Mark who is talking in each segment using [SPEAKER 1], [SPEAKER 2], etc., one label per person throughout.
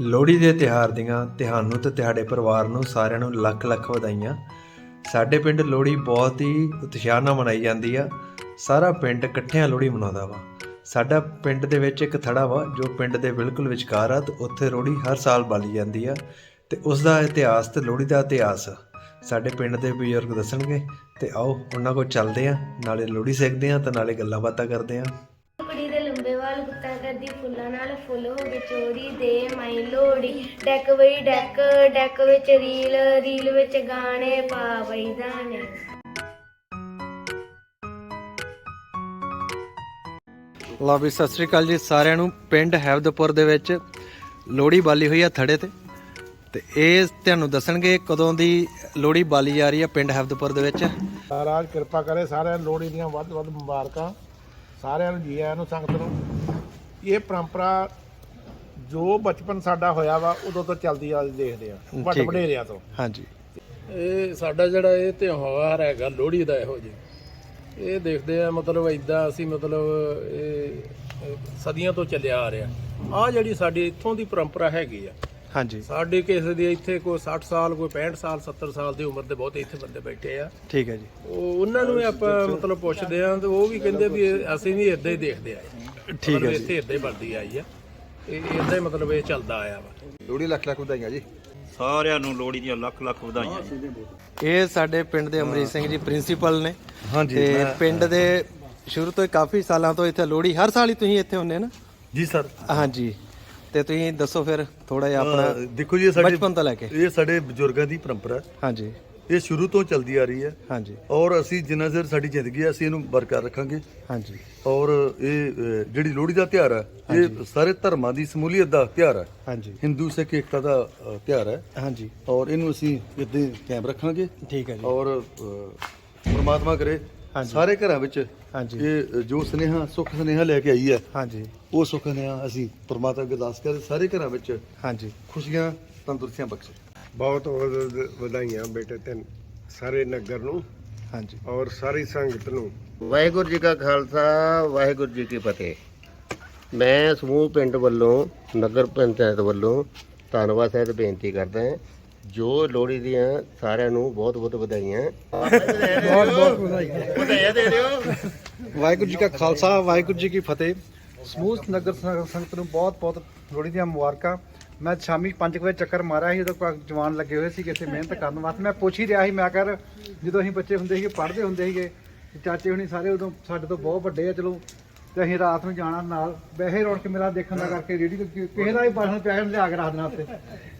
[SPEAKER 1] ਲੋਹੜੀ ਦੇ ਤਿਉਹਾਰ ਦੀਆਂ ਤੁਹਾਨੂੰ ਤੇ ਤੁਹਾਡੇ ਪਰਿਵਾਰ ਨੂੰ ਸਾਰਿਆਂ ਨੂੰ ਲੱਖ ਲੱਖ ਵਧਾਈਆਂ। ਸਾਡੇ ਪਿੰਡ ਲੋਹੜੀ ਬਹੁਤ ਹੀ ਉਤਸ਼ਾਹ ਨਾਲ ਮਨਾਈ ਜਾਂਦੀ ਆ। ਸਾਰਾ ਪਿੰਡ ਇਕੱਠਿਆਂ ਲੋਹੜੀ ਮਨਾਉਂਦਾ ਵਾ। ਸਾਡਾ ਪਿੰਡ ਦੇ ਵਿੱਚ ਇੱਕ ਥੜਾ ਵਾ, ਜੋ ਪਿੰਡ ਦੇ ਬਿਲਕੁਲ ਵਿਚਕਾਰ ਆ ਤੇ ਉੱਥੇ ਲੋਹੜੀ ਹਰ ਸਾਲ ਬਾਲੀ ਜਾਂਦੀ ਆ ਤੇ ਉਸ ਦਾ ਇਤਿਹਾਸ ਤੇ ਲੋਹੜੀ ਦਾ ਇਤਿਹਾਸ ਸਾਡੇ ਪਿੰਡ ਦੇ ਬਜ਼ੁਰਗ ਦੱਸਣਗੇ। ਤੇ ਆਓ, ਉਹਨਾਂ ਕੋਲ ਚੱਲਦੇ ਆ, ਨਾਲੇ ਲੋਹੜੀ ਸੇਕਦੇ ਆ ਤੇ ਨਾਲੇ ਗੱਲਾਂ ਬਾਤਾਂ ਕਰਦੇ ਆ।
[SPEAKER 2] ਕਰਦੀ ਫੁੱਲਾਂ ਨਾਲ ਫੁੱਲ ਹੋ ਗਏ ਚੋਰੀ ਦੇ ਮਾਈ ਲੋੜੀ ਡੈਕ ਵਈ ਡੈਕ ਡੈਕ ਵਿੱਚ ਰੀਲ ਰੀਲ ਵਿੱਚ ਗਾਣੇ ਪਾ ਬਈ ਦਾਣੇ।
[SPEAKER 1] ਲਓ ਵੀ ਸਤਿ ਸ੍ਰੀ ਅਕਾਲ ਜੀ ਸਾਰਿਆਂ ਨੂੰ। ਪਿੰਡ ਹੈਵਦਪੁਰ ਦੇ ਵਿੱਚ ਲੋਹੜੀ ਬਾਲੀ ਹੋਈ ਆ ਥੜੇ ਤੇ। ਤੇ ਇਹ ਤੁਹਾਨੂੰ ਦੱਸਣਗੇ ਕਦੋਂ ਦੀ ਲੋਹੜੀ ਬਾਲੀ ਜਾ ਰਹੀ ਆ ਪਿੰਡ ਹੈਵਦਪੁਰ ਦੇ ਵਿੱਚ।
[SPEAKER 3] ਮਹਾਰਾਜ ਕਿਰਪਾ ਕਰੇ ਸਾਰਿਆਂ ਨੂੰ ਲੋਹੜੀ ਦੀਆਂ ਵੱਧ ਵੱਧ ਮੁਬਾਰਕਾਂ। ਸਾਰਿਆਂ ਨੂੰ ਜੀ ਆਇਆਂ ਨੂੰ ਸੰਗਤ ਨੂੰ। ਇਹ ਪਰੰਪਰਾ ਜੋ ਬਚਪਨ ਸਾਡਾ ਹੋਇਆ ਵਾ ਉਦੋਂ ਤੋਂ ਚੱਲਦੀ ਆ ਦੇਖਦੇ ਆ। ਵੱਡ
[SPEAKER 1] ਠੀਕ ਹੈ।
[SPEAKER 3] ਵਡੇਰਿਆਂ ਤੋਂ।
[SPEAKER 1] ਹਾਂਜੀ।
[SPEAKER 4] ਇਹ ਸਾਡਾ ਜਿਹੜਾ ਇਹ ਤਿਉਹਾਰ ਹੈਗਾ ਲੋਹੜੀ ਦਾ ਇਹੋ ਜਿਹਾ। ਇਹ ਦੇਖਦੇ ਆ ਮਤਲਬ ਇਦਾਂ ਅਸੀਂ ਮਤਲਬ ਇਹ ਸਦੀਆਂ ਤੋਂ ਚੱਲਿਆ ਆ ਰਿਹਾ। ਆ ਜਿਹੜੀ ਸਾਡੀ ਇੱਥੋਂ ਦੀ ਪਰੰਪਰਾ ਹੈਗੀ ਆ।
[SPEAKER 1] ਹਾਂਜੀ।
[SPEAKER 4] ਸਾਡੇ ਕਿਸੇ ਦੀ ਇੱਥੇ ਕੋਈ 60 ਸਾਲ ਕੋਈ 65 ਸਾਲ 70 ਸਾਲ ਦੀ ਉਮਰ ਦੇ ਬਹੁਤੇ ਇੱਥੇ ਬੰਦੇ ਬੈਠੇ ਆ।
[SPEAKER 1] ਠੀਕ ਹੈ ਜੀ।
[SPEAKER 4] ਉਹ ਉਹਨਾਂ ਨੂੰ ਵੀ ਆਪਾਂ ਮਤਲਬ ਪੁੱਛਦੇ ਆ ਤੇ ਉਹ ਵੀ ਕਹਿੰਦੇ ਵੀ ਇਹ- ਅਸੀਂ ਵੀ ਇਦਾਂ ਹੀ ਦੇਖਦੇ ਆਏ।
[SPEAKER 1] ਠੀਕ ਹੈ ਜੀ।
[SPEAKER 4] ਇੱਥੇ ਇਦਾਂ ਹੀ ਬਣਦੀ ਆਈ ਆ। ਇਹ ਇਦਾਂ ਹੀ ਮਤਲਬ ਇਹ ਚੱਲਦਾ ਆਇਆ ਵਾ।
[SPEAKER 5] ਲੋਹੜੀ ਲੱਖ ਲੱਖ ਵਧਾਈਆਂ ਜੀ।
[SPEAKER 6] ਸਾਰਿਆਂ ਨੂੰ ਲੋਹੜੀ ਦੀਆਂ ਲੱਖ ਲੱਖ ਵਧਾਈਆਂ
[SPEAKER 1] ਇਹ ਸਾਡੇ ਪਿੰਡ ਦੇ ਅਮਰੀਤ ਸਿੰਘ ਜੀ ਪ੍ਰਿੰਸੀਪਲ ਨੇ।
[SPEAKER 5] ਹਾਂਜੀ
[SPEAKER 1] ਤੇ ਪਿੰਡ ਦੇ ਸ਼ੁਰੂ ਤੋਂ ਹੀ ਕਾਫੀ ਸਾਲਾਂ ਤੋਂ ਇੱਥੇ ਲੋਹੜੀ ਹਰ ਸਾਲ ਹੀ ਤੁਸੀਂ ਇੱਥੇ ਹੁੰਦੇ ਨਾ?
[SPEAKER 5] ਜੀ ਸਰ।
[SPEAKER 1] ਹਾਂਜੀ। ਤੇ ਤੁਸੀਂ ਦੱਸੋ ਫਿਰ ਥੋੜਾ ਜਿਹਾ ਆਪਣਾ
[SPEAKER 5] ਦੇਖੋ ਜੀ ਇਹ ਸਾਡੇ
[SPEAKER 1] ਬਚਪਨ ਤੋਂ ਲੈ ਕੇ।
[SPEAKER 5] ਇਹ ਸਾਡੇ ਬਜ਼ੁਰਗਾਂ ਦੀ ਪਰੰਪਰਾ ਹੈ।
[SPEAKER 1] ਹਾਂਜੀ।
[SPEAKER 5] ਇਹ ਸ਼ੁਰੂ ਤੋਂ ਚੱਲਦੀ ਆ ਰਹੀ ਹੈ।
[SPEAKER 1] ਹਾਂਜੀ।
[SPEAKER 5] ਔਰ ਅਸੀਂ ਜਿੰਨਾ ਚਿਰ ਸਾਡੀ ਜ਼ਿੰਦਗੀ ਹੈ ਅਸੀਂ ਇਹਨੂੰ ਬਰਕਰਾਰ ਰੱਖਾਂਗੇ।
[SPEAKER 1] ਹਾਂਜੀ।
[SPEAKER 5] ਔਰ ਇਹ ਅਹ, ਜਿਹੜੀ ਲੋਹੜੀ ਦਾ ਤਿਉਹਾਰ ਹੈ ਇਹ ਸਾਰੇ ਧਰਮਾਂ ਦੀ ਸਮੂਲੀਅਤ ਦਾ ਤਿਉਹਾਰ ਹੈ।
[SPEAKER 1] ਹਾਂਜੀ।
[SPEAKER 5] ਹਿੰਦੂ ਸਿੱਖ ਏਕਤਾ ਦਾ ਅਹ, ਤਿਉਹਾਰ ਹੈ।
[SPEAKER 1] ਹਾਂਜੀ।
[SPEAKER 5] ਔਰ ਇਹਨੂੰ ਅਸੀਂ ਇਦਾਂ ਹੀ ਕਾਇਮ ਰੱਖਾਂਗੇ।
[SPEAKER 1] ਠੀਕ ਹੈ ਜੀ।
[SPEAKER 5] ਔਰ ਪ੍ਰਮਾਤਮਾ ਕਰੇ
[SPEAKER 1] ਹਾਂਜੀ।
[SPEAKER 5] ਸਾਰੇ ਘਰਾਂ ਵਿੱਚ
[SPEAKER 1] ਹਾਂਜੀ।
[SPEAKER 5] ਇਹ ਜੋ ਸਨੇਹਾ ਸੁੱਖ ਸਨੇਹਾ ਲੈ ਕੇ ਆਈ ਹੈ
[SPEAKER 1] ਹਾਂਜੀ।
[SPEAKER 5] ਉਹ ਸੁੱਖ ਸਨੇਹਾ ਅਸੀਂ ਪ੍ਰਮਾਤਮਾ ਅੱਗੇ ਅਰਦਾਸ ਕਰਦੇ ਸਾਰੇ ਘਰਾਂ ਵਿੱਚ
[SPEAKER 1] ਹਾਂਜੀ।
[SPEAKER 5] ਖੁਸ਼ੀਆਂ ਤੰਦਰੁਸਤੀਆਂ ਬਖਸ਼ੇ।
[SPEAKER 3] ਬਹੁਤ ਬਹੁਤ ਵਧਾਈਆਂ ਬੇਟੇ ਤੇ ਸਾਰੇ ਨਗਰ ਨੂੰ
[SPEAKER 1] ਹਾਂਜੀ।
[SPEAKER 3] ਔਰ ਸਾਰੀ ਸੰਗਤ ਨੂੰ।
[SPEAKER 7] ਵਾਹਿਗੁਰੂ ਜੀ ਕਾ ਖਾਲਸਾ ਵਾਹਿਗੁਰੂ ਜੀ ਕੀ ਫਤਿਹ। ਮੈਂ ਸਮੂਹ ਪਿੰਡ ਵੱਲੋਂ ਨਗਰ ਪੰਚਾਇਤ ਵੱਲੋਂ ਧੰਨਵਾਦ ਸਹਿਤ ਬੇਨਤੀ ਕਰਦਾ ਹਾਂ। ਜੋ ਲੋਹੜੀ ਦੀਆਂ ਸਾਰਿਆਂ ਨੂੰ ਬਹੁਤ ਬਹੁਤ ਵਧਾਈਆਂ। ਬਹੁਤ ਬਹੁਤ ਵਧਾਈਆਂ। ਵਧਾਈਆਂ ਦੇ ਦਿਓ।
[SPEAKER 8] ਵਾਹਿਗੁਰੂ ਜੀ ਕਾ ਖਾਲਸਾ ਵਾਹਿਗੁਰੂ ਜੀ ਕੀ ਫਤਿਹ। ਸਮੂਹ ਨਗਰ ਸੰਗ- ਸੰਗਤ ਨੂੰ ਬਹੁਤ ਬਹੁਤ ਲੋਹੜੀ ਦੀਆਂ ਮੁਬਾਰਕਾਂ। ਮੈਂ ਸ਼ਾਮੀ 5 ਵਜੇ ਚੱਕਰ ਮਾਰਿਆ ਸੀ, ਉਦੋਂ ਜਵਾਨ ਲੱਗੇ ਹੋਏ ਸੀ ਕਿਤੇ ਮਿਹਨਤ ਕਰਨ ਵਾਸਤੇ। ਮੈਂ ਪੁੱਛ ਹੀ ਰਿਹਾ ਸੀ, ਮੈਂ ਕਰ ਜਦੋਂ ਅਸੀਂ ਬੱਚੇ ਹੁੰਦੇ ਸੀਗੇ, ਪੜ੍ਹਦੇ ਹੁੰਦੇ ਸੀਗੇ ਚਾਚੇ ਹੁਣੀ ਸਾਰੇ ਉਦੋਂ ਸਾਡੇ ਤੋਂ ਬਹੁਤ ਵੱਡੇ ਆ, ਚਲੋ, ਤੇ ਅਸੀਂ ਰਾਤ ਨੂੰ ਜਾਣਾ ਨਾਲ। ਵੈਸੇ ਰੌਣਕ ਮੇਲਾ ਦੇਖਣ ਦਾ ਕਰਕੇ ਰੇੜੀ ਕਿਸੇ ਦਾ ਵੀ ਬਾਹਰ ਪਿਆ ਲਿਆ ਕੇ ਰੱਖ ਦੇਣਾ ਉੱਤੇ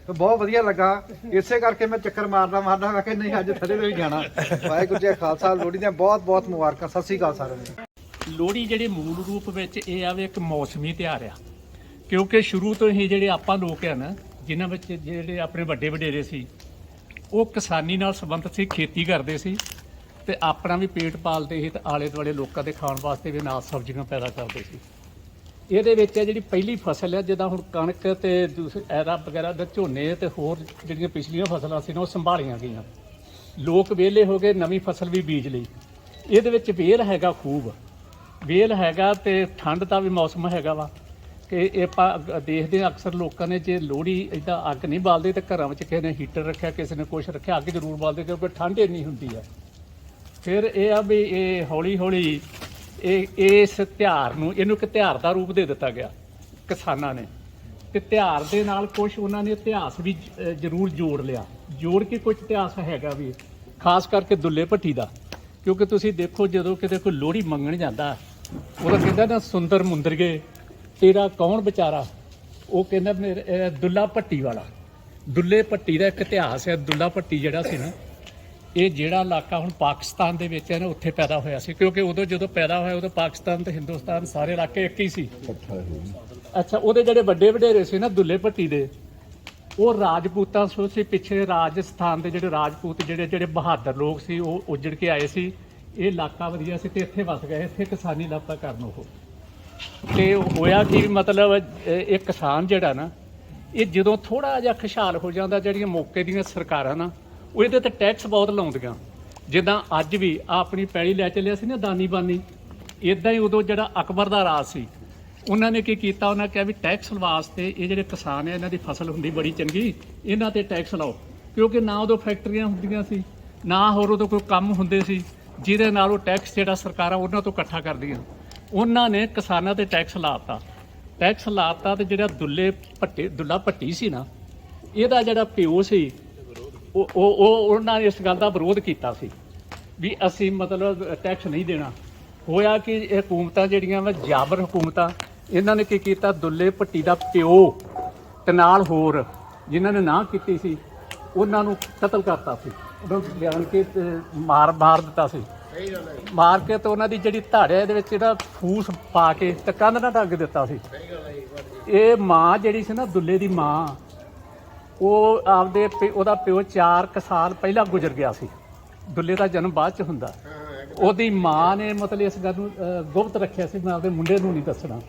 [SPEAKER 8] ਤੇ ਬਹੁਤ ਵਧੀਆ ਲੱਗਾ। ਇਸੇ ਕਰਕੇ ਮੈਂ ਚੱਕਰ ਮਾਰਦਾ ਮਾਰਦਾ ਮੈਂ ਕਿ ਨਹੀਂ, ਅੱਜ ਥੱਲੇ ਤੇ ਵੀ ਜਾਣਾ। ਵਾਹਿਗੁਰੂ ਜੀ ਖਾਲਸਾ, ਲੋਹੜੀ ਦੀਆਂ ਬਹੁਤ ਬਹੁਤ ਮੁਬਾਰਕਾਂ। ਸਤਿ ਸ੍ਰੀ ਅਕਾਲ ਸਾਰਿਆਂ ਨੂੰ।
[SPEAKER 9] ਲੋਹੜੀ ਜਿਹੜੇ ਮੂਲ ਰੂਪ ਵਿੱਚ ਇਹ ਆ ਵੀ ਇੱਕ ਮੌਸਮੀ ਤਿਉਹਾਰ ਆ। ਕਿਉਂਕਿ ਸ਼ੁਰੂ ਤੋਂ ਹੀ ਜਿਹੜੇ ਆਪਾਂ ਲੋਕ ਆ ਨਾ, ਜਿਨ੍ਹਾਂ ਵਿੱਚ ਜਿਹੜੇ ਆਪਣੇ ਵੱਡੇ ਵਡੇਰੇ ਸੀ, ਉਹ ਕਿਸਾਨੀ ਨਾਲ ਸੰਬੰਧਿਤ ਸੀ, ਖੇਤੀ ਕਰਦੇ ਸੀ ਤੇ ਆਪਣਾ ਵੀ ਪੇਟ ਪਾਲਦੇ ਸੀ ਤੇ ਆਲੇ ਦੁਆਲੇ ਲੋਕਾਂ ਦੇ ਖਾਣ ਵਾਸਤੇ ਵੀ ਨਾਲ ਸਬਜ਼ੀਆਂ ਪੈਦਾ ਕਰਦੇ ਸੀ। ਇਹਦੇ ਵਿੱਚ ਹੈ ਜਿਹੜੀ ਪਹਿਲੀ ਫਸਲ ਹੈ ਜਿੱਦਾਂ ਹੁਣ ਕਣਕ ਤੇ ਦੂਸਰੇ ਐਰਾ ਵਗੈਰਾ ਦਾ ਝੋਨੇ ਤੇ ਹੋਰ ਜਿਹੜੀਆਂ ਪਿਛਲੀਆਂ ਫਸਲਾਂ ਸੀ ਨਾ, ਉਹ ਸੰਭਾਲੀਆਂ ਗਈਆਂ। ਲੋਕ ਵਿਹਲੇ ਹੋ ਗਏ, ਨਵੀਂ ਫਸਲ ਵੀ ਬੀਜ ਲਈ। ਇਹਦੇ ਵਿੱਚ ਵੇਲ ਹੈਗਾ ਖੂਬ। ਵੇਲ ਹੈਗਾ ਤੇ ਠੰਡ ਦਾ ਵੀ ਮੌਸਮ ਹੈਗਾ ਵਾ। ਕਿ ਇਹ ਆਪਾਂ ਅਗ- ਦੇਖਦੇ ਹਾਂ ਅਕਸਰ ਲੋਕਾਂ ਨੇ ਜੇ ਲੋਹੜੀ ਇਦਾਂ ਅੱਗ ਨਹੀਂ ਬਾਲਦੇ ਤਾਂ ਘਰਾਂ ਵਿੱਚ ਕਿਸੇ ਨੇ ਹੀਟਰ ਰੱਖਿਆ, ਕਿਸੇ ਨੇ ਕੁਛ ਰੱਖਿਆ, ਅੱਗ ਜ਼ਰੂਰ ਬਾਲਦੇ ਕਿਉਂਕਿ ਠੰਡ ਇੰਨੀ ਹੁੰਦੀ ਹੈ। ਫਿਰ ਇਹ ਆ ਵੀ ਇਹ ਹੌਲੀ ਹੌਲੀ ਇਹ, ਇਸ ਤਿਉਹਾਰ ਨੂੰ, ਇਹਨੂੰ ਇੱਕ ਤਿਉਹਾਰ ਦਾ ਰੂਪ ਦੇ ਦਿੱਤਾ ਗਿਆ ਕਿਸਾਨਾਂ ਨੇ। ਤੇ ਤਿਉਹਾਰ ਦੇ ਨਾਲ ਕੁਝ ਉਹਨਾਂ ਨੇ ਇਤਿਹਾਸ ਵੀ ਜ਼ਰੂਰ ਜੋੜ ਲਿਆ। ਜੋੜ ਕੇ ਕੁਝ ਇਤਿਹਾਸ ਹੈਗਾ ਵੀ, ਖਾਸ ਕਰਕੇ ਦੁੱਲੇ ਭੱਟੀ ਦਾ। ਕਿਉਂਕਿ ਤੁਸੀਂ ਦੇਖੋ ਜਦੋਂ ਕਿਤੇ ਕੋਈ ਲੋਹੜੀ ਮੰਗਣ ਜਾਂਦਾ, ਉਹਦਾ ਕਹਿੰਦਾ ਨਾ ਸੁੰਦਰ ਮੁੰਦਰਗੇ ਤੇਰਾ ਕੌਣ ਵਿਚਾਰਾ? ਉਹ ਕਹਿੰਦਾ ਮੇਰੇ ਦੁੱਲਾ ਭੱਟੀ ਵਾਲਾ। ਦੁੱਲੇ ਭੱਟੀ ਦਾ ਇੱਕ ਇਤਿਹਾਸ ਹੈ ਦੁੱਲਾ ਭੱਟੀ ਜਿਹੜਾ ਸੀ ਨਾ ਇਹ ਜਿਹੜਾ ਇਲਾਕਾ ਹੁਣ ਪਾਕਿਸਤਾਨ ਦੇ ਵਿੱਚ ਹੈ ਨਾ ਉੱਥੇ ਪੈਦਾ ਹੋਇਆ ਸੀ। ਕਿਉਂਕਿ ਉਦੋਂ ਜਦੋਂ ਪੈਦਾ ਹੋਇਆ ਉਦੋਂ ਪਾਕਿਸਤਾਨ ਤੇ ਹਿੰਦੁਸਤਾਨ ਸਾਰੇ ਇਲਾਕੇ ਇੱਕ ਹੀ ਸੀ। ਅੱਛਾ ਉਹਦੇ ਜਿਹੜੇ ਵੱਡੇ ਵਡੇਰੇ ਸੀ ਨਾ ਦੁੱਲੇ ਭੱਟੀ ਦੇ ਉਹ ਰਾਜਪੂਤਾਂ ਸੋ ਸੀ ਪਿੱਛੇ ਰਾਜਸਥਾਨ ਦੇ ਜਿਹੜੇ ਰਾਜਪੂਤ ਜਿਹੜੇ ਜਿਹੜੇ ਬਹਾਦਰ ਲੋਕ ਸੀ ਉਹ ਉੱਜੜ ਕੇ ਆਏ ਸੀ। ਇਹ ਇਲਾਕਾ ਵਧੀਆ ਸੀ ਤੇ ਇੱਥੇ ਵਸ ਗਏ ਇੱਥੇ ਕਿਸਾਨੀ ਇਲਾਕਾ ਕਰਨ ਉਹ। ਤੇ ਹੋਇਆ ਕਿ ਮਤਲਬ ਇਹ ਕਿਸਾਨ ਜਿਹੜਾ ਨਾ, ਇਹ ਜਦੋਂ ਥੋੜਾ ਜਿਹਾ ਖੁਸ਼ਹਾਲ ਹੋ ਜਾਂਦਾ ਜਿਹੜੀਆਂ ਮੌਕੇ ਦੀਆਂ ਸਰਕਾਰਾਂ ਨਾ, ਉਹ ਇਹਦੇ ਤੇ ਟੈਕਸ ਬਹੁਤ ਲਾਉਂਦੀਆਂ। ਜਿੱਦਾਂ ਅੱਜ ਵੀ ਆਹ ਆਪਣੀ ਪੈਲੀ ਲੈ ਚੱਲਿਆ ਸੀ ਨਾ ਦਾਨੀ ਬਾਨੀ ਇਦਾਂ ਹੀ ਉਦੋਂ ਜਿਹੜਾ ਅਕਬਰ ਦਾ ਰਾਜ ਸੀ, ਉਹਨਾਂ ਨੇ ਕੀ ਕੀਤਾ, ਉਹਨਾਂ ਕਿਹਾ ਵੀ ਟੈਕਸ ਵਾਸਤੇ ਇਹ ਜਿਹੜੇ ਕਿਸਾਨ ਆ, ਇਹਨਾਂ ਦੀ ਫਸਲ ਹੁੰਦੀ ਬੜੀ ਚੰਗੀ, ਇਹਨਾਂ ਤੇ ਟੈਕਸ ਲਾਓ। ਕਿਉਂਕਿ ਨਾ ਉਦੋਂ ਫੈਕਟਰੀਆਂ ਹੁੰਦੀਆਂ ਸੀ, ਨਾ ਹੋਰ ਉਦੋਂ ਕੋਈ ਕੰਮ ਹੁੰਦੇ ਸੀ, ਜਿਹਦੇ ਨਾਲ ਉਹ ਟੈਕਸ ਜਿਹੜਾ ਸਰਕਾਰਾਂ ਉਹਨਾਂ ਤੋਂ ਇਕੱਠਾ ਕਰਦੀਆਂ। ਉਹਨਾਂ ਨੇ ਕਿਸਾਨਾਂ ਤੇ ਟੈਕਸ ਲਾਤਾ। ਟੈਕਸ ਲਾਤਾ ਤੇ ਜਿਹੜਾ ਦੁੱਲੇ ਭੱਟੇ, ਦੁੱਲਾ ਭੱਟੀ ਸੀ ਨਾ, ਇਹਦਾ ਜਿਹੜਾ ਪਿਓ ਸੀ, ਉਹ ਉਹ ਉਹਨਾਂ ਨੇ ਇਸ ਗੱਲ ਦਾ ਵਿਰੋਧ ਕੀਤਾ ਸੀ ਵੀ ਅਸੀਂ ਮਤਲਬ ਟੈਕਸ ਨਹੀਂ ਦੇਣਾ। ਹੋਇਆ ਕਿ ਇਹ ਹਕੂਮਤਾਂ ਜਿਹੜੀਆਂ ਵਾ, ਜਾਬਰ ਹਕੂਮਤਾਂ, ਇਹਨਾਂ ਨੇ ਕੀ ਕੀਤਾ? ਦੁੱਲੇ ਭੱਟੀ ਦਾ ਪਿਓ ਤੇ ਨਾਲ ਹੋਰ ਜਿਨ੍ਹਾਂ ਨੇ ਨਾ ਕੀਤੀ ਸੀ, ਉਹਨਾਂ ਨੂੰ ਕਤਲ ਕਰਤਾ ਸੀ। ਉਹਨਾਂ ਨੂੰ ਲਿਆਣ ਕੇ ਮਾਰ ਮਾਰ ਦਿੱਤਾ ਸੀ। ਮਾਰ ਕੇ ਤੇ ਉਹਨਾਂ ਦੀ ਜਿਹੜੀ ਧਾੜਿਆ ਇਹਦੇ ਵਿੱਚ ਜਿਹੜਾ ਫੂਸ ਪਾ ਕੇ ਤੇ ਕੰਧ ਨਾਲ ਢੱਕ ਦਿੱਤਾ ਸੀ। ਇਹ ਮਾਂ ਜਿਹੜੀ ਸੀ ਨਾ ਦੁੱਲੇ ਦੀ ਮਾਂ ਉਹ ਆਪਦੇ ਪਿ- ਉਹਦਾ ਪਿਓ 4 ਕੁ ਸਾਲ ਪਹਿਲਾਂ ਗੁਜ਼ਰ ਗਿਆ ਸੀ। ਦੁੱਲੇ ਦਾ ਜਨਮ ਬਾਅਦ ਚ ਹੁੰਦਾ। ਉਹਦੀ ਮਾਂ ਨੇ ਮਤਲਬ ਇਸ ਗੱਲ ਨੂੰ ਅਹ, ਗੁਪਤ ਰੱਖਿਆ ਸੀ ਮੈਂ ਆਪਦੇ ਮੁੰਡੇ ਨੂੰ ਨਹੀਂ ਦੱਸਣਾ।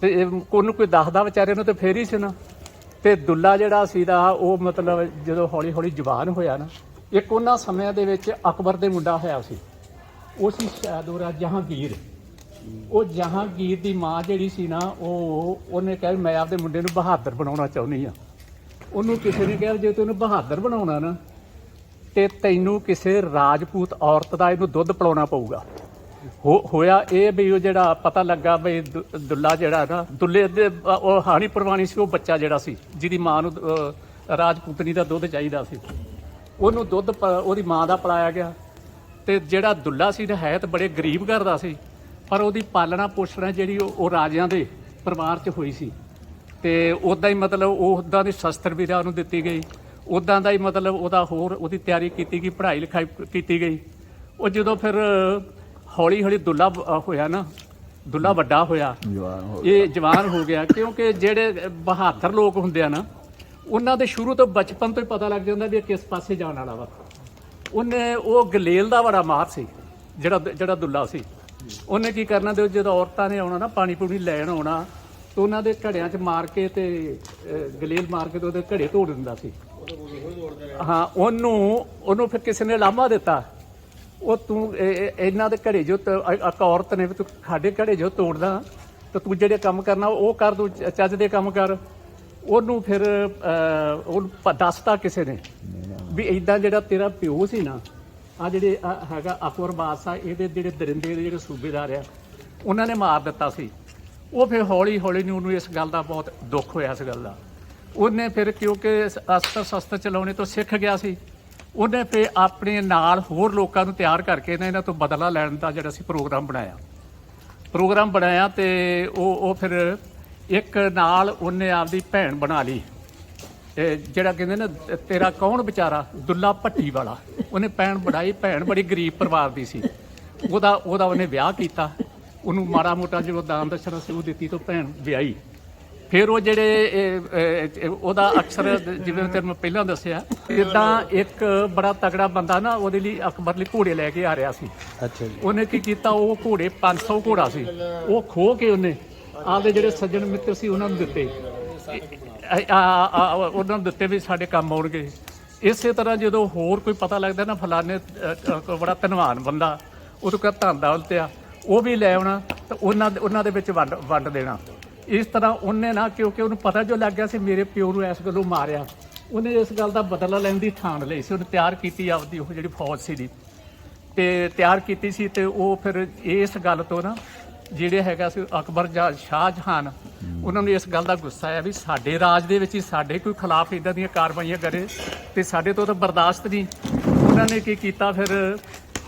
[SPEAKER 9] ਤੇ ਇਹ ਕੋਨੂੰ ਕੋਈ ਦੱਸਦਾ ਵਿਚਾਰੇ ਨੂੰ ਤੇ ਫੇਰ ਹੀ ਸੀ ਨਾ। ਤੇ ਦੁੱਲਾ ਜਿਹੜਾ ਸੀ ਉਹ ਮਤਲਬ ਜਦੋਂ ਹੌਲੀ ਹੌਲੀ ਜਵਾਨ ਹੋਇਆ ਨਾ ਇੱਕ ਉਹਨਾਂ ਸਮਿਆਂ ਦੇ ਵਿੱਚ ਅਕਬਰ ਦੇ ਮੁੰਡਾ ਹੋਇਆ ਸੀ। ਉਹ ਸੀ ਸ਼ਾਇਦ ਉਹਦਾ ਜਹਾਂਗੀਰ। ਉਹ ਜਹਾਂਗੀਰ ਦੀ ਮਾਂ ਜਿਹੜੀ ਸੀ ਨਾ, ਉਹ ਉਹਨੇ ਕਿਹਾ ਵੀ ਮੈਂ ਆਪਦੇ ਮੁੰਡੇ ਨੂੰ ਬਹਾਦਰ ਬਣਾਉਣਾ ਚਾਹੁੰਦੀ ਆ ਉਹਨੂੰ ਕਿਸੇ ਨੇ ਕਿਹਾ ਵੀ ਜੇ ਤੈਨੂੰ ਬਹਾਦਰ ਬਣਾਉਣਾ ਨਾ, ਤੇ ਤੈਨੂੰ ਕਿਸੇ ਰਾਜਪੂਤ ਔਰਤ ਦਾ ਇਹਨੂੰ ਦੁੱਧ ਪਿਲਾਉਣਾ ਪਊਗਾ। ਹੋ- ਹੋਇਆ ਇਹ ਵੀ ਉਹ ਜਿਹੜਾ ਪਤਾ ਲੱਗਾ ਵੀ ਦੁ- ਦੁੱਲਾ ਜਿਹੜਾ ਨਾ, ਦੁੱਲੇ ਦੇ, ਉਹ ਹਾਨੀ ਪ੍ਰਵਾਣੀ ਸੀ, ਉਹ ਬੱਚਾ ਜਿਹੜਾ ਸੀ, ਜਿਹਦੀ ਮਾਂ ਨੂੰ ਰਾਜਪੂਤਨੀ ਦਾ ਦੁੱਧ ਚਾਹੀਦਾ ਸੀ। ਉਹਨੂੰ ਦੁੱਧ ਪ- ਉਹਦੀ ਮਾਂ ਦਾ ਪਿਲਾਇਆ ਗਿਆ। ਤੇ ਜਿਹੜਾ ਦੁੱਲਾ ਸੀ ਤਾਂ ਹੈ ਤਾਂ ਬੜੇ ਗਰੀਬ ਘਰ ਦਾ ਸੀ। ਪਰ ਉਹਦੀ ਪਾਲਣਾ ਪੋਸ਼ਣਾ ਜਿਹੜੀ ਉਹ ਉਹ ਰਾਜਿਆਂ ਦੇ ਪਰਿਵਾਰ 'ਚ ਹੋਈ ਸੀ। ਤੇ ਉਦਾਂ ਹੀ ਮਤਲਬ ਉਹ ਉਦਾਂ ਦੀ ਸ਼ਸਤਰ ਵਿਦਿਆ ਉਹਨੂੰ ਦਿੱਤੀ ਗਈ। ਉਦਾਂ ਦਾ ਹੀ ਮਤਲਬ ਉਹਦਾ ਹੋਰ ਉਹਦੀ ਤਿਆਰੀ ਕੀਤੀ ਗਈ ਪੜ੍ਹਾਈ ਲਿਖਾਈ ਕੀਤੀ ਗਈ। ਉਹ ਜਦੋਂ ਫਿਰ ਹੌਲੀ ਹੌਲੀ ਦੁੱਲਾ ਹੋਇਆ ਨਾ ਦੁੱਲਾ ਵੱਡਾ ਹੋਇਆ। ਇਹ ਜਵਾਨ ਹੋ ਗਿਆ ਕਿਉਂਕਿ ਜਿਹੜੇ ਬਹਾਦਰ ਲੋਕ ਹੁੰਦੇ ਆ ਨਾ ਉਹਨਾਂ ਦੇ ਸ਼ੁਰੂ ਤੋਂ ਬਚਪਨ ਤੋਂ ਹੀ ਪਤਾ ਲੱਗ ਜਾਂਦਾ ਵੀ ਇਹ ਕਿਸ ਪਾਸੇ ਜਾਣ ਵਾਲਾ ਵਾ। ਉਹਨੇ ਉਹ ਗਲੇਲ ਦਾ ਬੜਾ ਮਾਰ ਸੀ ਜਿਹੜਾ ਜਿਹੜਾ ਦੁੱਲਾ ਸੀ। ਉਹਨੇ ਕੀ ਕਰਨਾ ਤੇ ਜਦੋਂ ਔਰਤਾਂ ਨੇ ਆਉਣਾ ਨਾ ਪਾਣੀ ਪੂਣੀ ਲੈਣ ਆਉਣਾ ਤੇ ਉਹਨਾਂ ਦੇ ਘੜਿਆਂ 'ਚ ਮਾਰ ਕੇ ਤੇ ਗਲੇਲ ਮਾਰ ਕੇ ਤੇ ਉਹਦੇ ਘੜੇ ਤੋੜ ਦਿੰਦਾ ਸੀ। ਹਾਂ ਉਹਨੂੰ ਉਹਨੂੰ ਫਿਰ ਕਿਸੇ ਨੇ ਲਾਮਾ ਦਿੱਤਾ। ਉਹ ਤੂੰ ਇਹਨਾਂ ਦੇ ਘੜੇ ਜੋ ਤ- ਇੱਕ ਔਰਤ ਨੇ ਵੀ ਤੂੰ ਸਾਡੇ ਘੜੇ ਜੋ ਤੋੜਦਾ ਤਾਂ ਤੂੰ ਜਿਹੜੇ ਕੰਮ ਕਰਨਾ ਉਹ ਕਰ ਤੂੰ ਚੱਜ ਦੇ ਕੰਮ ਕਰ। ਉਹਨੂੰ ਫਿਰ ਅਹ, ਉਹਨੂੰ ਪ- ਦੱਸਤਾ ਕਿਸੇ ਨੇ। ਵੀ ਇਦਾਂ ਜਿਹੜਾ ਤੇਰਾ ਪਿਓ ਸੀ ਨਾ ਆ ਜਿਹੜੇ, ਆਹ ਹੈਗਾ ਅਕਬਰ ਬਾਦਸ਼ਾਹ, ਇਹਦੇ ਜਿਹੜੇ ਦਰਿੰਦੇ ਦੇ ਜਿਹੜੇ ਸੂਬੇਦਾਰ ਆ, ਉਹਨਾਂ ਨੇ ਮਾਰ ਦਿੱਤਾ ਸੀ। ਉਹ ਫਿਰ ਹੌਲੀ ਹੌਲੀ ਨੂੰ ਉਹਨੂੰ ਇਸ ਗੱਲ ਦਾ ਬਹੁਤ ਦੁੱਖ ਹੋਇਆ ਇਸ ਗੱਲ ਦਾ। ਉਹਨੇ ਫਿਰ ਕਿਉਂਕਿ ਅਸਤਰ ਸ਼ਸਤਰ ਚਲਾਉਣੇ ਤੋਂ ਸਿੱਖ ਗਿਆ ਸੀ, ਉਹਨੇ ਫਿਰ ਆਪਣੇ ਨਾਲ ਹੋਰ ਲੋਕਾਂ ਨੂੰ ਤਿਆਰ ਕਰਕੇ ਨਾ ਇਹਨਾਂ ਤੋਂ ਬਦਲਾ ਲੈਣ ਦਾ ਜਿਹੜਾ ਸੀ ਪ੍ਰੋਗਰਾਮ ਬਣਾਇਆ। ਪ੍ਰੋਗਰਾਮ ਬਣਾਇਆ ਤੇ ਉਹ ਉਹ ਫਿਰ ਇੱਕ ਨਾਲ ਉਹਨੇ ਆਪਦੀ ਭੈਣ ਬਣਾ ਲਈ। ਤੇ ਜਿਹੜਾ ਕਹਿੰਦੇ ਨਾ ਤੇਰਾ ਕੌਣ ਵਿਚਾਰਾ? ਦੁੱਲਾ ਭੱਟੀ ਵਾਲਾ। ਉਹਨੇ ਭੈਣ ਬਣਾਈ ਭੈਣ ਬੜੀ ਗਰੀਬ ਪਰਿਵਾਰ ਦੀ ਸੀ। ਉਹਦਾ ਉਹਦਾ ਉਹਨੇ ਵਿਆਹ ਕੀਤਾ। ਉਹਨੂੰ ਮਾੜਾ ਮੋਟਾ ਜੋ ਦਾਨ ਦਸ਼ਨਾ ਸੀ ਉਹ ਦਿੱਤੀ ਤੋਂ ਭੈਣ ਵਿਆਹੀ। ਫਿਰ ਉਹ ਜਿਹੜੇ ਇਹ, ਇਹ, ਇਹ, ਉਹਦਾ ਅਕਸਰ ਜਿਵੇਂ ਤੈਨੂੰ ਮੈਂ ਪਹਿਲਾਂ ਦੱਸਿਆ ਇਦਾਂ ਇੱਕ ਬੜਾ ਤਗੜਾ ਬੰਦਾ ਨਾ ਉਹਦੇ ਲਈ ਅਕਬਰ ਲਈ ਘੋੜੇ ਲੈ ਕੇ ਆ ਰਿਹਾ ਸੀ।
[SPEAKER 1] ਅੱਛਾ ਜੀ।
[SPEAKER 9] ਉਹਨੇ ਕੀ ਕੀਤਾ ਉਹ ਘੋੜੇ 500 ਘੋੜਾ ਸੀ। ਉਹ ਖੋ ਕੇ ਉਹਨੇ ਆਪਦੇ ਜਿਹੜੇ ਸੱਜਣ ਮਿੱਤਰ ਸੀ ਉਹਨਾਂ ਨੂੰ ਦਿੱਤੇ। ਆ- ਆ- ਆ- ਉਹਨਾਂ ਨੂੰ ਦਿੱਤੇ ਵੀ ਸਾਡੇ ਕੰਮ ਆਉਣਗੇ। ਇਸੇ ਤਰ੍ਹਾਂ ਜਦੋਂ ਹੋਰ ਕੋਈ ਪਤਾ ਲੱਗਦਾ ਨਾ ਫਲਾਣੇ ਅ, ਅ, ਕੋਈ ਬੜਾ ਧਨਵਾਨ ਬੰਦਾ ਉਹਦੇ ਕੋਲ ਧਨ ਦੌਲਤ ਆ ਉਹ ਵੀ ਲੈ ਆਉਣਾ ਤੇ ਉਹਨਾਂ ਦੇ ਉਹਨਾਂ ਦੇ ਵਿੱਚ ਵੰਡ ਵੰਡ ਦੇਣਾ। ਇਸ ਤਰ੍ਹਾਂ ਉਹਨੇ ਨਾ ਕਿਉਂਕਿ ਉਹਨੂੰ ਪਤਾ ਜੋ ਲੱਗ ਗਿਆ ਸੀ ਮੇਰੇ ਪਿਓ ਨੂੰ ਇਸ ਗੱਲੋਂ ਮਾਰਿਆ। ਉਹਨੇ ਇਸ ਗੱਲ ਦਾ ਬਦਲਾ ਲੈਣ ਦੀ ਠਾਣ ਲਈ ਸੀ ਉਹਨੇ ਤਿਆਰ ਕੀਤੀ ਆਪਦੀ ਉਹ ਜਿਹੜੀ ਫੌਜ ਸੀ ਦੀ ਤੇ ਤਿਆਰ ਕੀਤੀ ਸੀ ਤੇ ਉਹ ਫਿਰ ਇਸ ਗੱਲ ਤੋਂ ਨਾ ਜਿਹੜੇ ਹੈਗਾ ਸੀ ਅਕਬਰ ਜਾਂ ਸ਼ਾਹਜਹਾਨ ਉਹਨਾਂ ਨੂੰ ਇਸ ਗੱਲ ਦਾ ਗੁੱਸਾ ਆਇਆ ਵੀ ਸਾਡੇ ਰਾਜ ਦੇ ਵਿੱਚ ਹੀ ਸਾਡੇ ਕੋਈ ਖਿਲਾਫ ਇਦਾਂ ਦੀਆਂ ਕਾਰਵਾਈਆਂ ਕਰੇ ਤੇ ਸਾਡੇ ਤੋਂ ਤਾਂ ਬਰਦਾਸ਼ਤ ਨਹੀਂ। ਉਹਨਾਂ ਨੇ ਕੀ ਕੀਤਾ ਫਿਰ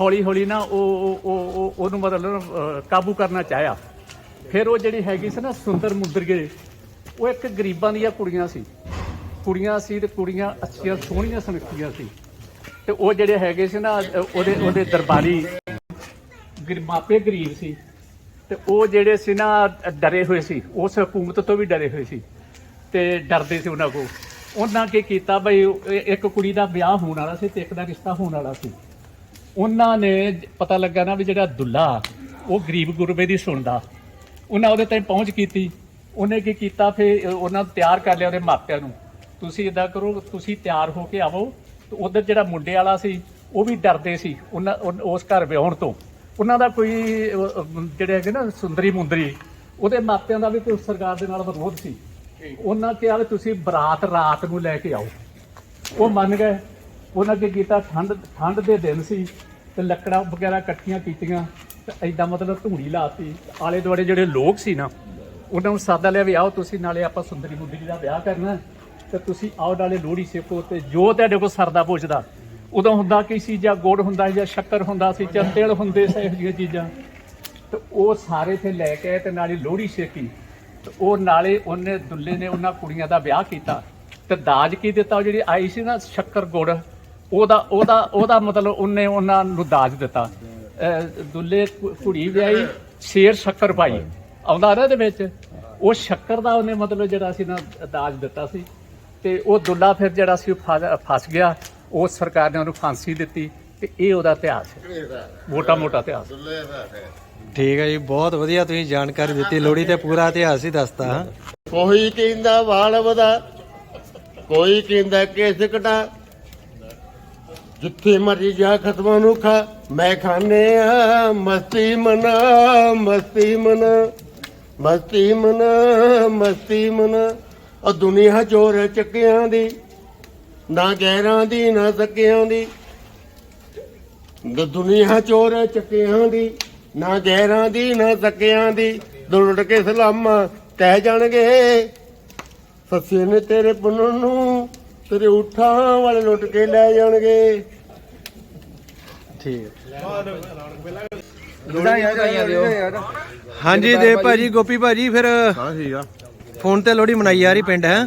[SPEAKER 9] ਹੌਲੀ ਹੌਲੀ ਨਾ ਉਹ, ਉਹ- ਉਹ, ਉਹ- ਉਹਨੂੰ ਮਤਲਬ ਕਾਬੂ ਕਰਨਾ ਚਾਹਿਆ। ਫਿਰ ਉਹ ਜਿਹੜੀ ਹੈਗੀ ਸੀ ਨਾ ਸੁੰਦਰ ਮੁੰਦਰਗੇ ਉਹ ਇੱਕ ਗਰੀਬਾਂ ਦੀਆਂ ਕੁੜੀਆਂ ਸੀ। ਕੁੜੀਆਂ ਸੀ ਤੇ ਕੁੜੀਆਂ ਅੱਛੀਆਂ ਸੋਹਣੀਆਂ ਸੁਨੱਖੀਆਂ ਸੀ। ਤੇ ਉਹ ਜਿਹੜੇ ਹੈਗੇ ਸੀ ਨਾ ਉਹਦੇ ਉਹਦੇ ਦਰਬਾਰੀ ਮਾਪੇ ਗਰੀਬ ਸੀ। ਤੇ ਉਹ ਜਿਹੜੇ ਸੀ ਨਾ, ਡਰੇ ਹੋਏ ਸੀ, ਉਸ ਹਕੂਮਤ ਤੋਂ ਵੀ ਡਰੇ ਹੋਏ ਸੀ ਤੇ ਡਰਦੇ ਸੀ ਉਹਨਾਂ ਕੋ ਉਹਨਾਂ ਕੀ ਕੀਤਾ ਬਈ ਇੱਕ ਕੁੜੀ ਦਾ ਵਿਆਹ ਹੋਣ ਵਾਲਾ ਸੀ ਤੇ ਇੱਕ ਦਾ ਰਿਸ਼ਤਾ ਹੋਣ ਵਾਲਾ ਸੀ। ਉਹਨਾਂ ਨੇ ਪਤਾ ਲੱਗਾ ਨਾ ਵੀ ਜਿਹੜਾ ਦੁੱਲਾ, ਉਹ ਗਰੀਬ ਗੁਰਬੇ ਦੀ ਸੁਣਦਾ। ਉਹਨਾਂ ਉਹਦੇ ਤਾਈਂ ਪਹੁੰਚ ਕੀਤੀ। ਉਹਨੇ ਕੀ ਕੀਤਾ ਫਿਰ ਉਹਨਾਂ ਨੂੰ ਤਿਆਰ ਕਰ ਲਿਆ ਉਹਦੇ ਮਾਪਿਆਂ ਨੂੰ। ਤੁਸੀਂ ਇਦਾਂ ਕਰੋ, ਤੁਸੀਂ ਤਿਆਰ ਹੋ ਕੇ ਆਵੋ। ਤੇ ਉਧਰ ਜਿਹੜਾ ਮੁੰਡੇ ਵਾਲਾ ਸੀ, ਉਹ ਵੀ ਡਰਦੇ ਸੀ, ਉਹਨਾਂ ਉਸ ਘਰ ਵਿਆਹਣ ਤੋਂ। ਉਹਨਾਂ ਦਾ ਕੋਈ ਅਹ, ਅਹ, ਜਿਹੜੇ ਹੈਗੇ ਨਾ ਸੁੰਦਰੀ ਮੁੰਦਰੀ ਉਹਦੇ ਮਾਪਿਆਂ ਦਾ ਵੀ ਕੋਈ ਸਰਕਾਰ ਦੇ ਨਾਲ ਵਿਰੋਧ ਸੀ। ਉਹਨਾਂ ਕਿਹਾ ਵੀ ਤੁਸੀਂ ਬਰਾਤ ਰਾਤ ਨੂੰ ਲੈ ਕੇ ਆਓ। ਉਹ ਮੰਨ ਗਏ। ਉਹਨਾਂ ਕੀ ਕੀਤਾ ਠੰਡ ਠੰਡ ਦੇ ਦਿਨ ਸੀ ਤੇ ਲੱਕੜਾਂ ਵਗੈਰਾ ਇਕੱਠੀਆਂ ਕੀਤੀਆਂ ਤੇ ਐਦਾਂ ਮਤਲਬ ਧੂੜੀ ਲਾਤੀ। ਆਲੇ ਦੁਆਲੇ ਜਿਹੜੇ ਲੋਕ ਸੀ ਨਾ ਉਹਨਾਂ ਨੂੰ ਸਾਦਾ ਲਿਆ ਵੀ ਆਓ ਤੁਸੀਂ ਨਾਲੇ ਆਪਾਂ ਸੁੰਦਰੀ ਮੁੰਦਰੀ ਦਾ ਵਿਆਹ ਕਰਨਾ ਤੇ ਤੁਸੀਂ ਆਓ ਨਾਲੇ ਲੋਹੜੀ ਸੇਕੋ ਤੇ ਜੋ ਤੁਹਾਡੇ ਕੋਲ ਸਰਦਾ ਪੁੱਛਦਾ ਉਦੋਂ ਹੁੰਦਾ ਕੀ ਸੀ ਜਾਂ ਗੁੜ ਹੁੰਦਾ ਸੀ ਜਾਂ ਸ਼ੱਕਰ ਹੁੰਦਾ ਸੀ ਜਾਂ ਤਿਲ ਹੁੰਦੇ ਸੀ ਇਹੋ ਜਿਹੀਆਂ ਚੀਜ਼ਾਂ। ਤੇ ਉਹ ਸਾਰੇ ਤੇ ਲੈ ਕੇ ਆਏ ਤੇ ਨਾਲੇ ਲੋਹੜੀ ਛੇਕੀ। ਤੇ ਉਹ ਨਾਲੇ ਉਹਨੇ ਦੁੱਲੇ ਨੇ ਉਹਨਾਂ ਕੁੜੀਆਂ ਦਾ ਵਿਆਹ ਕੀਤਾ। ਤੇ ਦਾਜ ਕੀ ਦਿੱਤਾ? ਉਹ ਜਿਹੜੀ ਆਈ ਸੀ ਨਾ ਸ਼ੱਕਰ, ਗੁੜ, ਉਹਦਾ ਉਹਦਾ ਉਹਦਾ ਮਤਲਬ ਉਹਨੇ ਉਹਨਾਂ ਨੂੰ ਦਾਜ ਦਿੱਤਾ। ਦੁੱਲੇ ਕੁੜੀ ਵਿਆਹੀ, ਸ਼ੇਰ ਸ਼ੱਕਰ ਪਾਈ। ਆਉਂਦਾ ਨਾ ਇਹਦੇ ਵਿੱਚ? ਉਹ ਸ਼ੱਕਰ ਦਾ ਉਹਨੇ ਮਤਲਬ ਜਿਹੜਾ ਸੀ ਨਾ ਦਾਜ ਦਿੱਤਾ ਸੀ। ਤੇ ਉਹ ਦੁੱਲਾ ਫਿਰ ਜਿਹੜਾ ਸੀ ਉਹ ਫਸ- ਫਸ ਗਿਆ। ਉਹ ਸਰਕਾਰ ਨੇ ਉਹਨੂੰ ਫਾਂਸੀ ਦਿੱਤੀ ਤੇ ਇਹ ਉਹਦਾ ਇਤਿਹਾਸ ਹੈ। ਮੋਟਾ ਮੋਟਾ ਇਤਿਹਾਸ।
[SPEAKER 1] ਠੀਕ ਹੈ ਜੀ ਬਹੁਤ ਵਧੀਆ ਤੁਸੀਂ ਜਾਣਕਾਰੀ ਦਿੱਤੀ ਲੋਹੜੀ ਤੇ ਪੂਰਾ ਇਤਿਹਾਸ ਹੀ ਦੱਸਤਾ।
[SPEAKER 7] ਕੋਈ ਕਹਿੰਦਾ ਵਾਲ ਵਧਾ ਕੋਈ ਕਹਿੰਦਾ ਕੇਸ ਕਟਾ ਜਿੱਥੇ ਮਰਜ਼ੀ ਜਾ ਖਤਮਾਂ ਨੂੰ ਖਾ ਮੈਂ ਖਾਣੇ ਆ ਮਸਤੀ ਮਨਾ ਮਸਤੀ ਮਨਾ ਮਸਤੀ ਮਨਾ ਮਸਤੀ ਮਨਾ। ਉਹ ਦੁਨੀਆ ਚੋਰ ਚੱਕਿਆਂ ਦੀ ਨਾ ਗੈਰਾਂ ਦੀ ਨਾ ਸਕਿਆਂ ਦੀ। ਦ- ਦੁਨੀਆ ਚੋਰ ਚੱਕਿਆਂ ਦੀ ਨਾ ਗੈਰਾਂ ਦੀ ਨਾ ਸਕਿਆਂ ਦੀ। ਦੁਲਟ ਕੇ ਸਲਾਮਾਂ ਕਹਿ ਜਾਣਗੇ। ਸੱਸੇ ਨੇ ਤੇਰੇ ਪੁੰਨ ਨੂੰ ਤੇਰੇ ਉਠਾਂ ਵਾਲੇ ਲੁੱਟ ਕੇ ਲੈ ਜਾਣਗੇ।
[SPEAKER 1] ਹਾਂਜੀ ਦੇ ਭਾਜੀ ਗੋਪੀ ਭਾਜੀ ਫਿਰ ਹਾਂ ਠੀਕ ਆ। ਫੋਨ ਤੇ ਲੋਹੜੀ ਮਨਾਈ ਜਾ ਰਹੀ ਪਿੰਡ ਹੈ?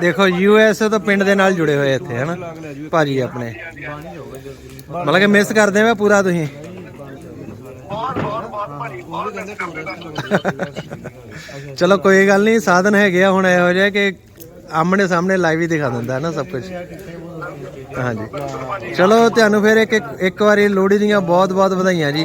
[SPEAKER 1] ਦੇਖੋ ਯੂ ਐਸ ਏ ਤੋਂ ਪਿੰਡ ਦੇ ਨਾਲ ਜੁੜੇ ਹੋਏ ਇੱਥੇ, ਹਨਾ? ਭਾਜੀ ਆਪਣੇ। ਮਤਲਬ ਕਿ ਮਿਸ ਕਰਦੇ ਵੇ ਪੂਰਾ ਤੁਸੀਂ? ਚਲੋ, ਕੋਈ ਗੱਲ ਨਹੀਂ, ਸਾਧਨ ਹੈਗੇ ਆ, ਹੁਣ ਇਹੋ ਜਿਹਾ ਕਿ ਆਮਣੇ ਸਾਹਮਣੇ ਲਾਈਵ ਹੀ ਦਿਖਾ ਦਿੰਦਾ ਹੈ ਨਾ ਸਭ ਕੁਝ ਹਾਂਜੀ। ਚਲੋ, ਤੁਹਾਨੂੰ ਫਿਰ ਇੱਕ- ਇੱਕ ਵਾਰੀ ਲੋਹੜੀ ਦੀਆਂ ਬਹੁਤ ਬਹੁਤ ਵਧਾਈਆਂ ਜੀ।